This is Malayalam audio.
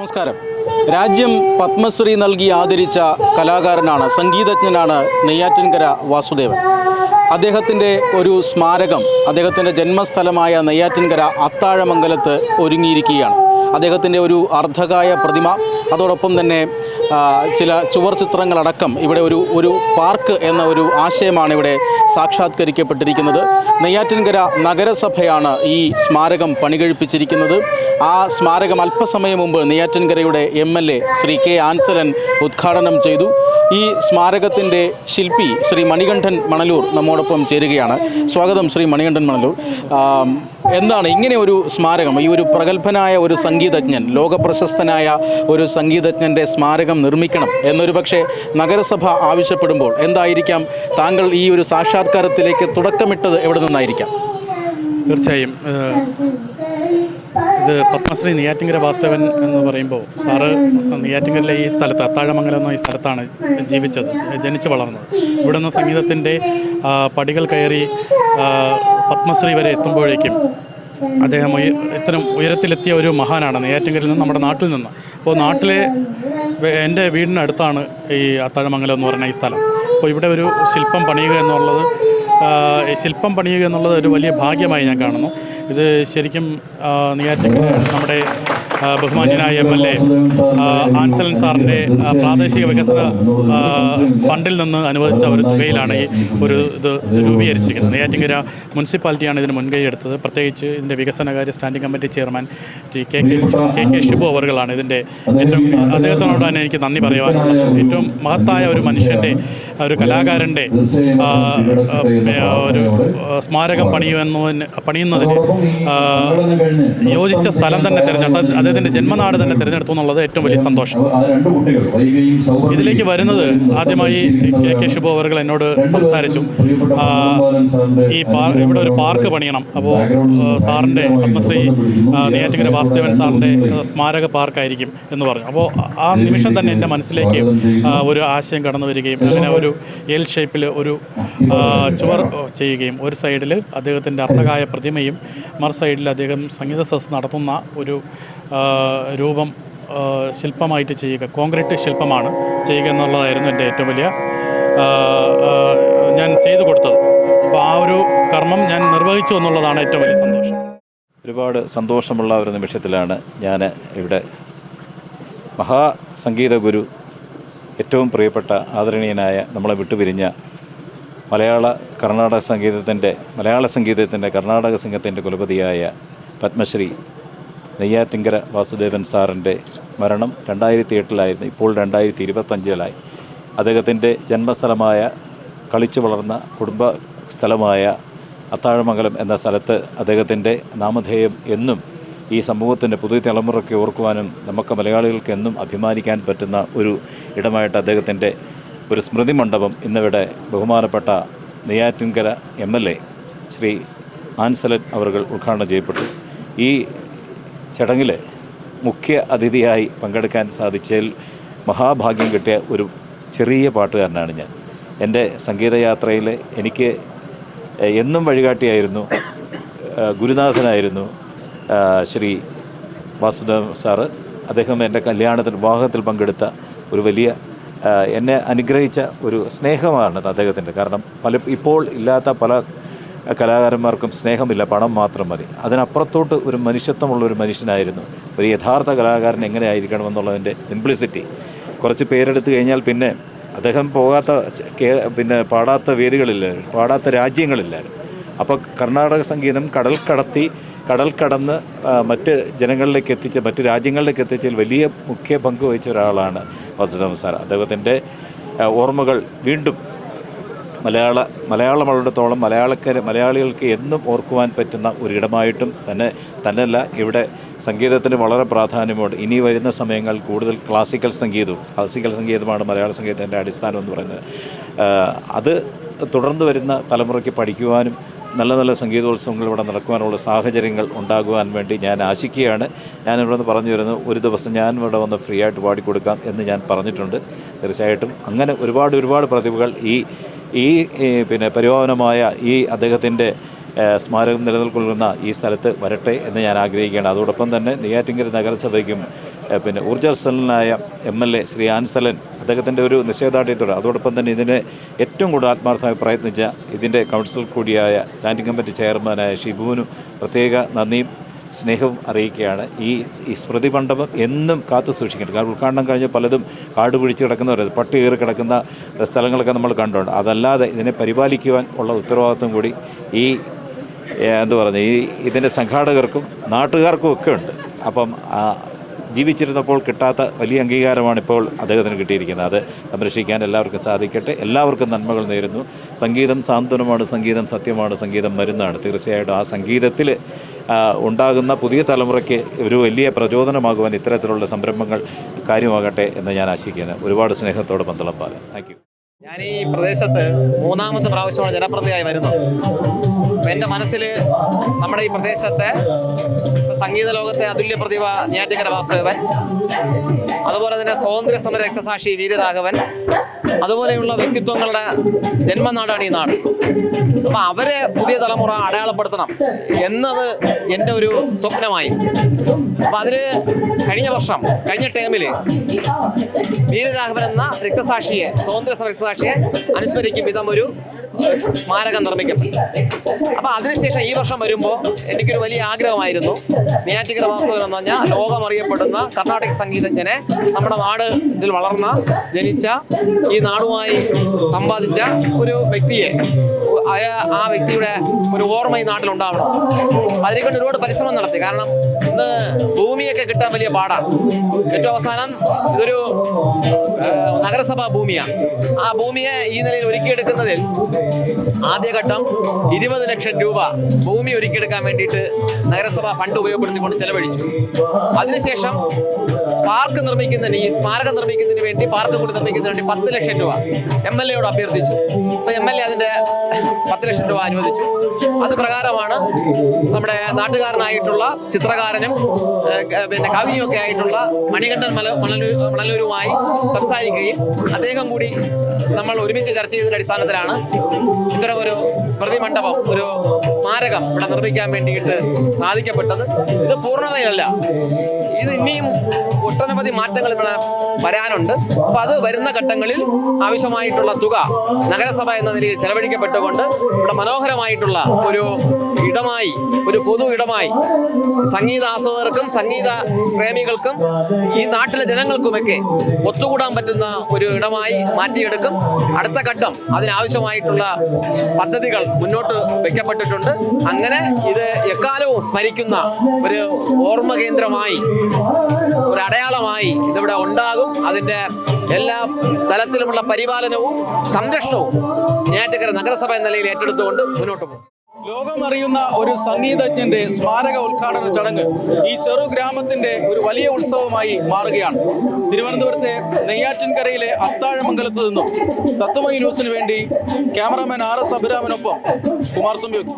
നമസ്കാരം. രാജ്യം പത്മശ്രീ നൽകി ആദരിച്ച കലാകാരനാണ് സംഗീതജ്ഞനാണ് നെയ്യാറ്റിൻകര വാസുദേവൻ. അദ്ദേഹത്തിന്റെ ഒരു സ്മാരകം അദ്ദേഹത്തിന്റെ ജന്മസ്ഥലമായ നെയ്യാറ്റിൻകര അത്താഴമംഗലത്ത് ഒരുങ്ങിയിരിക്കുകയാണ്. അദ്ദേഹത്തിന്റെ ഒരു അർദ്ധകായ പ്രതിമ. അതോടൊപ്പം തന്നെ ചില ചുവർ ചിത്രങ്ങളടക്കം ഇവിടെ ഒരു ഒരു പാർക്ക് എന്ന ഒരു ആശയമാണ് ഇവിടെ സാക്ഷാത്കരിക്കപ്പെട്ടിരിക്കുന്നത്. നെയ്യാറ്റിൻകര നഗരസഭയാണ് ഈ സ്മാരകം പണികഴിപ്പിച്ചിരിക്കുന്നത്. ആ സ്മാരകം അല്പസമയം മുമ്പ് നെയ്യാറ്റിൻകരയുടെ M L A Shri K Ansalan ഉദ്ഘാടനം ചെയ്തു. ഈ സ്മാരകത്തിന്റെ ശില്പി ശ്രീ മണികണ്ഠൻ മണലൂർ നമ്മോടൊപ്പം ചേരുകയാണ്. സ്വാഗതം ശ്രീ മണികണ്ഠൻ മണലൂർ. എന്താണ് ഇങ്ങനെ ഒരു സ്മാരകം? ഈ ഒരു പ്രഗത്ഭനായ ഒരു സംഗീതജ്ഞൻ ലോകപ്രശസ്തനായ ഒരു സംഗീതജ്ഞന്റെ സ്മാരകം നിർമ്മിക്കണം എന്നൊരു പക്ഷേ നഗരസഭ ആവശ്യപ്പെടുമ്പോൾ എന്തായിരിക്കാം? താങ്കൾ ഈ ഒരു സാക്ഷാത്കാരത്തിലേക്ക് തുടക്കമിട്ടത് എവിടെ നിന്നായിരിക്കാം? തീർച്ചയായും ഇത് പത്മശ്രീ നെയ്യാറ്റിങ്കര വാസ്തവൻ എന്ന് പറയുമ്പോൾ സാറ് നെയ്യാറ്റിങ്കരയിലെ ഈ സ്ഥലത്ത് അത്താഴമംഗലം എന്ന ഈ സ്ഥലത്താണ് ജീവിച്ചത് ജനിച്ചു വളർന്നത്. ഇവിടുന്ന് സംഗീതത്തിന്റെ പടികൾ കയറി പത്മശ്രീ വരെ എത്തുമ്പോഴേക്കും അദ്ദേഹം ഇത്തരം ഉയരത്തിലെത്തിയ ഒരു മഹാനാണ് നെയ്യാറ്റിൻകരയിൽ നിന്ന് നമ്മുടെ നാട്ടിൽ നിന്ന്. അപ്പോൾ നാട്ടിലെ എന്റെ വീടിനടുത്താണ് ഈ അത്താഴമംഗലം എന്ന് പറയുന്ന ഈ സ്ഥലം. അപ്പോൾ ഇവിടെ ഒരു ശില്പം പണിയുക എന്നുള്ളത് ശില്പം പണിയുക എന്നുള്ളത് ഒരു വലിയ ഭാഗ്യമായി ഞാൻ കാണുന്നു. ഇത് ശരിക്കും നെയ്യാറ്റിൻകര നമ്മുടെ ബഹുമാന്യനായ എം എൽ എ ആൻസലൻ സാറിന്റെ പ്രാദേശിക വികസന ഫണ്ടിൽ നിന്ന് അനുവദിച്ച ഒരു തുകയിലാണ് ഈ ഒരു ഇത് രൂപീകരിച്ചിരിക്കുന്നത്. നെയ്യാറ്റിങ്കര മുനിസിപ്പാലിറ്റിയാണ് ഇതിന് മുൻകൈ എടുത്തത്. പ്രത്യേകിച്ച് ഇതിന്റെ വികസനകാര്യ standing committee chairman K K K K Shibu അവറുകളാണ് ഇതിന്റെ ഏറ്റവും അദ്ദേഹത്തിനോട് തന്നെ എനിക്ക് നന്ദി പറയുവാനുള്ളത് ഏറ്റവും മഹത്തായ ഒരു മനുഷ്യന്റെ ഒരു കലാകാരന്റെ ഒരു സ്മാരകം പണിയുന്നതിന് പണിയുന്നതിന് യോജിച്ച സ്ഥലം തന്നെ തിരഞ്ഞെടുത്ത് അദ്ദേഹത്തിന്റെ ജന്മനാട് തന്നെ തിരഞ്ഞെടുത്തു എന്നുള്ളത് ഏറ്റവും വലിയ സന്തോഷം. ഇതിലേക്ക് വരുന്നത് ആദ്യമായി കെ കെ ശുഭോ അവർ എന്നോട് സംസാരിച്ചു. ഈ ഇവിടെ ഒരു പാർക്ക് പണിയണം. അപ്പോൾ സാറിന്റെ പത്മശ്രീ നെയ്യാറ്റിങ്കര വാസുദേവൻ സാറിന്റെ സ്മാരക പാർക്കായിരിക്കും എന്ന് പറഞ്ഞു. അപ്പോൾ ആ നിമിഷം തന്നെ എന്റെ മനസ്സിലേക്ക് ഒരു ആശയം കടന്നു വരികയും അങ്ങനെ ഒരു എൽ ഷേപ്പിൽ ഒരു ചുവർ ചെയ്യുകയും ഒരു സൈഡിൽ അദ്ദേഹത്തിന്റെ അർത്ഥകായ പ്രതിമയും മറു സൈഡിൽ അദ്ദേഹം സംഗീത സദസ് നടത്തുന്ന ഒരു രൂപം ശില്പമായിട്ട് ചെയ്യുക. കോൺക്രീറ്റ് ശില്പമാണ് ചെയ്യുക എന്നുള്ളതായിരുന്നു എന്റെ ഏറ്റവും വലിയ ഞാൻ ചെയ്തു കൊടുത്തത്. അപ്പോൾ ആ ഒരു കർമ്മം ഞാൻ നിർവഹിച്ചു എന്നുള്ളതാണ് ഏറ്റവും വലിയ സന്തോഷം. ഒരുപാട് സന്തോഷമുള്ള ഒരു നിമിഷത്തിലാണ് ഞാൻ ഇവിടെ മഹാസംഗീത ഗുരു ഏറ്റവും പ്രിയപ്പെട്ട ആദരണീയനായ നമ്മളെ വിട്ടുപിരിഞ്ഞ മലയാള കർണാടക സംഗീതത്തിന്റെ മലയാള സംഗീതത്തിന്റെ കർണാടക സംഘത്തിന്റെ കുലപതിയായ പത്മശ്രീ നെയ്യാറ്റിങ്കര വാസുദേവൻ സാറിന്റെ മരണം രണ്ടായിരത്തി എട്ടിലായിരുന്നു ഇപ്പോൾ രണ്ടായിരത്തി ഇരുപത്തഞ്ചിലായി അദ്ദേഹത്തിന്റെ ജന്മസ്ഥലമായ കളിച്ചു വളർന്ന കുടുംബ സ്ഥലമായ അത്താഴമംഗലം എന്ന സ്ഥലത്ത് അദ്ദേഹത്തിന്റെ നാമധേയം എന്നും ഈ സമൂഹത്തിന്റെ പുതിയ തലമുറയ്ക്ക് ഓർക്കുവാനും നമുക്ക് മലയാളികൾക്ക് എന്നും അഭിമാനിക്കാൻ പറ്റുന്ന ഒരു ഇടമായിട്ട് അദ്ദേഹത്തിന്റെ ഒരു സ്മൃതി മണ്ഡപം ഇന്നിവിടെ ബഹുമാനപ്പെട്ട Neyyattinkara M L A Shri Ansalan അവർകൾ ഉദ്ഘാടനം ചെയ്യപ്പെട്ടു. ഈ ചടങ്ങിൽ മുഖ്യ അതിഥിയായി പങ്കെടുക്കാൻ സാധിച്ചതിൽ മഹാഭാഗ്യം കിട്ടിയ ഒരു ചെറിയ പാട്ടുകാരനാണ് ഞാൻ. എന്റെ സംഗീതയാത്രയിൽ എനിക്ക് എന്നും വഴികാട്ടിയായിരുന്നു ഗുരുനാഥനായിരുന്നു ശ്രീ വാസുദേവ് സാറ് അദ്ദേഹം എന്റെ കല്യാണത്തിൽ വിവാഹത്തിൽ പങ്കെടുത്ത ഒരു വലിയ എന്നെ അനുഗ്രഹിച്ച ഒരു സ്നേഹമാണ് അദ്ദേഹത്തിന്റെ. കാരണം പല ഇപ്പോൾ ഇല്ലാത്ത പല കലാകാരന്മാർക്കും സ്നേഹമില്ല പണം മാത്രം മതി. അതിനപ്പുറത്തോട്ട് ഒരു മനുഷ്യത്വമുള്ള ഒരു മനുഷ്യനായിരുന്നു. ഒരു യഥാർത്ഥ കലാകാരൻ എങ്ങനെ ആയിരിക്കണം എന്നുള്ളതിന്റെ സിംപ്ലിസിറ്റി. കുറച്ച് പേരെടുത്ത് കഴിഞ്ഞാൽ പിന്നെ അദ്ദേഹം പോകാത്ത പിന്നെ പാടാത്ത വേദികളില്ല പാടാത്ത രാജ്യങ്ങളില്ലായിരുന്നു. അപ്പോൾ കർണാടക സംഗീതം കടൽ കടത്തി കടൽ കടന്ന് മറ്റ് ജനങ്ങളിലേക്ക് എത്തിച്ച മറ്റ് രാജ്യങ്ങളിലേക്ക് എത്തിച്ചതിൽ വലിയ മുഖ്യ പങ്ക് വഹിച്ച ഒരാളാണ് വസുദേവൻ സാർ. അദ്ദേഹത്തിന്റെ ഓർമ്മകൾ വീണ്ടും മലയാള മലയാളമുള്ളിടത്തോളം മലയാളക്കാർ മലയാളികൾക്ക് എന്നും ഓർക്കുവാൻ പറ്റുന്ന ഒരിടമായിട്ടും തന്നെ തന്നെയല്ല ഇവിടെ സംഗീതത്തിന് വളരെ പ്രാധാന്യമുണ്ട്. ഇനി വരുന്ന സമയങ്ങൾ കൂടുതൽ ക്ലാസിക്കൽ സംഗീതവും ക്ലാസിക്കൽ സംഗീതമാണ് മലയാള സംഗീതത്തിന്റെ അടിസ്ഥാനം എന്ന് പറയുന്നത്. അത് തുടർന്ന് വരുന്ന തലമുറയ്ക്ക് പഠിക്കുവാനും നല്ല നല്ല സംഗീതോത്സവങ്ങൾ ഇവിടെ നടക്കുവാനുള്ള സാഹചര്യങ്ങൾ ഉണ്ടാകുവാൻ വേണ്ടി ഞാൻ ആശിക്കുകയാണ്. ഞാൻ ഇവിടെ നിന്ന് പറഞ്ഞു വരുന്നു ഒരു ദിവസം ഞാൻ ഇവിടെ വന്ന് ഫ്രീ ആയിട്ട് പാടിക്കൊടുക്കാം എന്ന് ഞാൻ പറഞ്ഞിട്ടുണ്ട്. തീർച്ചയായിട്ടും അങ്ങനെ ഒരുപാട് ഒരുപാട് പ്രതിഭകൾ ഈ ഈ പിന്നെ പരിപാവനമായ ഈ അദ്ദേഹത്തിന്റെ സ്മാരകം നിലനിൽക്കുന്ന ഈ സ്ഥലത്ത് വരട്ടെ എന്ന് ഞാൻ ആഗ്രഹിക്കുകയാണ്. അതോടൊപ്പം തന്നെ നെയ്യാറ്റിങ്കര നഗരസഭയ്ക്കും പിന്നെ ഊർജസ്വലനായ M L A Shri Ansalan അദ്ദേഹത്തിന്റെ ഒരു നിശ്ചയദാർഢ്യത്തോടെ അതോടൊപ്പം തന്നെ ഇതിനെ ഏറ്റവും കൂടുതൽ ആത്മാർത്ഥമായി പ്രയത്നിച്ച ഇതിന്റെ കൗൺസിൽ കൂടിയായ സ്റ്റാൻഡിംഗ് കമ്മിറ്റി ചെയർമാനായ ഷിബുവിനും പ്രത്യേക നന്ദിയും സ്നേഹവും അറിയിക്കുകയാണ്. ഈ ഈ സ്മൃതി മണ്ഡപം എന്നും കാത്തു സൂക്ഷിക്കണം. കാരണം ഉദ്ഘാടനം കഴിഞ്ഞ് പലതും കാട് പിടിച്ച് കിടക്കുന്നവരത് പട്ടി കയറി കിടക്കുന്ന സ്ഥലങ്ങളൊക്കെ നമ്മൾ കണ്ടുണ്ട് അതല്ലാതെ ഇതിനെ പരിപാലിക്കുവാൻ ഉള്ള ഉത്തരവാദിത്വം കൂടി ഈ എന്തു പറയുന്നത് ഈ ഇതിന്റെ സംഘാടകർക്കും നാട്ടുകാർക്കും ഒക്കെ ഉണ്ട്. അപ്പം ജീവിച്ചിരുന്നപ്പോൾ കിട്ടാത്ത വലിയ അംഗീകാരമാണ് ഇപ്പോൾ അദ്ദേഹത്തിന് കിട്ടിയിരിക്കുന്നത്. അത് സംരക്ഷിക്കാൻ എല്ലാവർക്കും സാധിക്കട്ടെ. എല്ലാവർക്കും നന്മകൾ നേരുന്നു. സംഗീതം സാന്ത്വനമാണ് സംഗീതം സത്യമാണ് സംഗീതം മരുന്നാണ്. തീർച്ചയായിട്ടും ആ സംഗീതത്തിൽ ഉണ്ടാകുന്ന പുതിയ തലമുറയ്ക്ക് ഒരു വലിയ പ്രചോദനമാകുവാൻ ഇത്തരത്തിലുള്ള സംരംഭങ്ങൾ കാര്യമാകട്ടെ എന്ന് ഞാൻ ആശിക്കുന്നു. ഒരുപാട് സ്നേഹത്തോടെ പന്തളപ്പാല താങ്ക് യു ഞാൻ ഈ പ്രദേശത്ത് മൂന്നാമത്തെ പ്രാവശ്യമാണ് ജനപ്രതിയായി വരുന്നത്. എന്റെ മനസ്സിൽ നമ്മുടെ ഈ പ്രദേശത്തെ സംഗീത ലോകത്തെ അതുല്യ പ്രതിഭ ഞാറ്റിക്കര വാസുദേവൻ അതുപോലെ തന്നെ സ്വാതന്ത്ര്യ സമര രക്തസാക്ഷി വീരരാഘവൻ അതുപോലെയുള്ള വ്യക്തിത്വങ്ങളുടെ ജന്മനാടാണ് ഈ നാട്. അപ്പം അവരെ പുതിയ തലമുറ അടയാളപ്പെടുത്തണം എന്നത് എന്റെ ഒരു സ്വപ്നമായി. അപ്പം അതിന് കഴിഞ്ഞ വർഷം കഴിഞ്ഞ ടേമിൽ വീരരാഘവൻ എന്ന രക്തസാക്ഷിയെ സ്വാതന്ത്ര്യ രക്തസാക്ഷിയെ അനുസ്മരിക്കും വിധം ഒരു സ്മാരകം നിർമ്മിക്കപ്പെട്ടു അപ്പൊ അതിനുശേഷം ഈ വർഷം വരുമ്പോൾ എനിക്കൊരു വലിയ ആഗ്രഹമായിരുന്നു. നെയ്യാറ്റിക്കര വാസുദേവൻ എന്ന് പറഞ്ഞാൽ ലോകമറിയപ്പെടുന്ന കർണാടക സംഗീതജ്ഞനെ നമ്മുടെ നാട് ഇതിൽ വളർന്ന ജനിച്ച ഈ നാടുമായി സമ്പാദിച്ച ഒരു വ്യക്തിയെ. ആ വ്യക്തിയുടെ ഒരു ഓർമ്മ ഈ നാട്ടിലുണ്ടാവണം അതിനെക്കൊണ്ട് ഒരുപാട് പരിശ്രമം നടത്തി. കാരണം ഇന്ന് ഭൂമിയൊക്കെ കിട്ടാൻ വലിയ പാടാണ്. ഏറ്റവും അവസാനം ഇതൊരു നഗരസഭാ ഭൂമിയാണ്. ആ ഭൂമിയെ ഈ നിലയിൽ ഒരുക്കിയെടുക്കുന്നതിൽ ആദ്യഘട്ടം ഇരുപത് ലക്ഷം രൂപ ഭൂമി ഒരുക്കിയെടുക്കാൻ വേണ്ടിയിട്ട് നഗരസഭ ഫണ്ട് ഉപയോഗപ്പെടുത്തിക്കൊണ്ട് ചെലവഴിച്ചു. അതിനുശേഷം പാർക്ക് നിർമ്മിക്കുന്നതിന് ഈ സ്മാരകം നിർമ്മിക്കുന്നതിന് വേണ്ടി പാർക്ക് കൂടി നിർമ്മിക്കുന്നതിന് വേണ്ടി പത്ത് ലക്ഷം രൂപ എം എൽ എയോട് അഭ്യർത്ഥിച്ചു. അപ്പോൾ എം എൽ എ അതിന്റെ പത്ത് ലക്ഷം രൂപ അനുവദിച്ചു. അത് പ്രകാരമാണ് നമ്മുടെ നാട്ടുകാരനായിട്ടുള്ള ചിത്രകാരനും പിന്നെ കവിയും ഒക്കെ ആയിട്ടുള്ള മണികണ്ഠൻ മല മണലൂ മണലൂരുമായി സംസാരിക്കുകയും അദ്ദേഹം കൂടി നമ്മൾ ഒരുമിച്ച് ചർച്ച ചെയ്തതിന്റെ അടിസ്ഥാനത്തിലാണ് ഇത്തരം ഒരു സ്മൃതി മണ്ഡപം ഒരു സ്മാരകം ഇവിടെ നിർമ്മിക്കാൻ വേണ്ടിയിട്ട് സാധിക്കപ്പെട്ടത്. ഇത് പൂർണതയല്ല. ഇത് ഇനിയും ഒട്ടനവധി മാറ്റങ്ങൾ ഇവിടെ വരാനുണ്ട്. അപ്പോൾ അത് വരുന്ന ഘട്ടങ്ങളിൽ ആവശ്യമായിട്ടുള്ള തുക നഗരസഭ എന്ന നിലയിൽ ചെലവഴിക്കപ്പെട്ടുകൊണ്ട് ഇവിടെ മനോഹരമായിട്ടുള്ള ഒരു ഇടമായി ഒരു പൊതു ഇടമായി സംഗീത ആസ്വാദകർക്കും സംഗീത പ്രേമികൾക്കും ഈ നാട്ടിലെ ജനങ്ങൾക്കുമൊക്കെ ഒത്തുകൂടാൻ പറ്റുന്ന ഒരു ഇടമായി മാറ്റിയെടുക്കും. അടുത്ത ഘട്ടം അതിനാവശ്യമായിട്ടുള്ള പദ്ധതികൾ മുന്നോട്ട് വെക്കപ്പെട്ടിട്ടുണ്ട്. അങ്ങനെ ഇത് എക്കാലവും സ്മരിക്കുന്ന ഒരു ഓർമ്മ കേന്ദ്രമായി ഒരു അടയാളമായി ഇതിവിടെ ഉണ്ടാകും. അതിന്റെ എല്ലാ തലത്തിലുമുള്ള പരിപാലനവും സംരക്ഷണവും ഞാറ്റക്കര നഗരസഭ എന്ന നിലയിൽ ഏറ്റെടുത്തുകൊണ്ട് മുന്നോട്ട് പോകും. ലോകമറിയുന്ന ഒരു സംഗീതജ്ഞന്റെ സ്മാരക ഉദ്ഘാടന ചടങ്ങ് ഈ ചെറു ഗ്രാമത്തിന്റെ ഒരു വലിയ ഉത്സവമായി മാറുകയാണ്. തിരുവനന്തപുരത്തെ നെയ്യാറ്റിൻകരയിലെ അത്താഴമംഗലത്ത് നിന്നും തത്വമയി ന്യൂസിന് വേണ്ടി ക്യാമറാമാൻ ആർ എസ് അഭിരാമനൊപ്പം കുമാർ സംയോഗ്